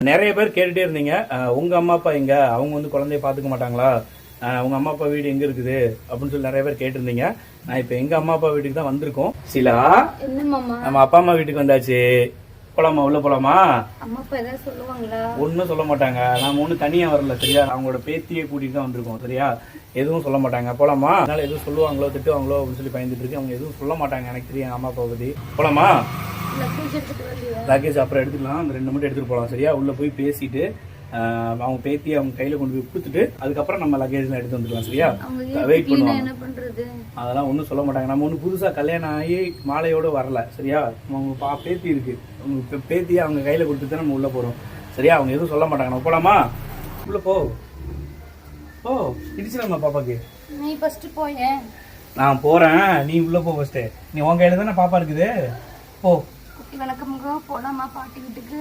நிறைய பேர் கேட்டுட்டே இருந்தீங்க. உங்க அம்மா அப்பா எங்க? அவங்க வந்து குழந்தைய பாத்துக்க மாட்டாங்களா? உங்க அம்மா அப்பா வீடு எங்க இருக்குது? அப்படின்னு சொல்லி நிறைய பேர் கேட்டிருந்தீங்க. நான் இப்ப எங்க அம்மா அப்பா வீட்டுக்கு தான் வந்திருக்கோம். சிலா நம்ம அப்பா அம்மா வீட்டுக்கு வந்தாச்சு. போலாமா? உள்ள போலாமா? அம்மா அப்பா ஏதாவது சொல்லுவாங்களா? ஒன்றும் சொல்ல மாட்டாங்க. நாம ஒன்றும் தனியா வரல சரியா? அவங்களோட பேத்தியை கூட்டிட்டு தான் வந்திருக்கோம் சரியா? எதுவும் சொல்ல மாட்டாங்க. போலாமா? அதனால எதுவும் சொல்லுவாங்களோ திட்டுவாங்களோ அப்படின்னு சொல்லி பயந்துட்டு இருக்கு அவங்க எதுவும் சொல்ல மாட்டாங்க எனக்கு தெரியும் அம்மா அப்பா பத்தி. போலாமா? லக்கேஜ் அப்புறம் எடுத்துக்கலாம். அந்த ரெண்டு மட்டும் எடுத்துட்டு போகலாம் சரியா? உள்ள போய் பேசிட்டு அவங்க பேத்தி அவங்க கையில கொண்டு போய் கொடுத்துட்டு அதுக்கப்புறம் நம்ம லக்கேஜ்லாம் எடுத்து வந்துக்கலாம் சரியா? வெயிட் பண்ணுவாங்க. அதெல்லாம் ஒன்றும் சொல்ல மாட்டாங்க. நம்ம ஒன்றும் புதுசா கல்யாணம் ஆகி மாலையோட வரல சரியா? அவங்க பா பேத்தி இருக்கு. அவங்க பேத்தியை அவங்க கையில கொடுத்துட்டு தான் நம்ம உள்ள போறோம் சரியா? அவங்க எதுவும் சொல்ல மாட்டாங்க. நம்ம போலாமா? உள்ள போ. ஓ இடிச்சிடலாமா பாப்பாக்கு. நீ ஃபர்ஸ்ட் போயேன் நான் போறேன். நீ உள்ள போ ஃபர்ஸ்ட் நீ உன் கையில தானே பாப்பா இருக்குது. போ. குட்டி வணக்கமுங்க. போகலாமா பாட்டி வீட்டுக்கு?